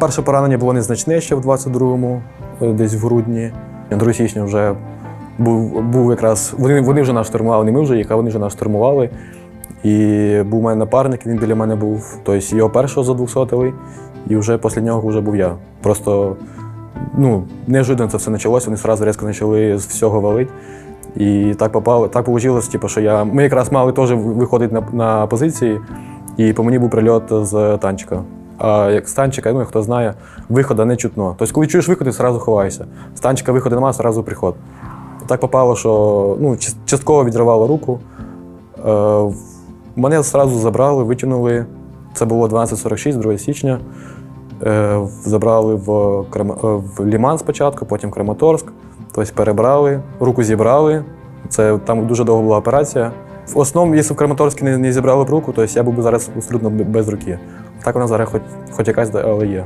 Перше поранення було незначне ще в 22-му, е, десь в грудні. 2 січня вже був, був якраз. Вони, вони вже нас штурмували, не ми вже їх, а вони вже нас штурмували. І був у мене напарник, він біля мене був. Тобто його першого за 200 і вже після нього вже був я. Просто ну, неожиданно це все почалося, вони одразу різко почали з всього валити. І так попало, так вийшло, типу, що я. Ми якраз мали теж виходити на, на позиції, і по мені був прильот з танчика. А як з танчика, ну хто знає, виходу не чутно. Тобто, коли чуєш виходи, одразу ховайся. З танчика виходу немає, одразу приход. Так попало, що ну, частково відривало руку. Е, мене одразу забрали, витягнули. Це було 12.46, 2 січня. Е, забрали в, Крам... е, в Ліман спочатку, потім Краматорськ. Тобто перебрали, руку зібрали. Це там дуже довго була операція. В основному, якщо в Краматорську не, не зібрали б руку, то я був би зараз абсолютно без руки. Так вона зараз хоч, хоч якась, але є.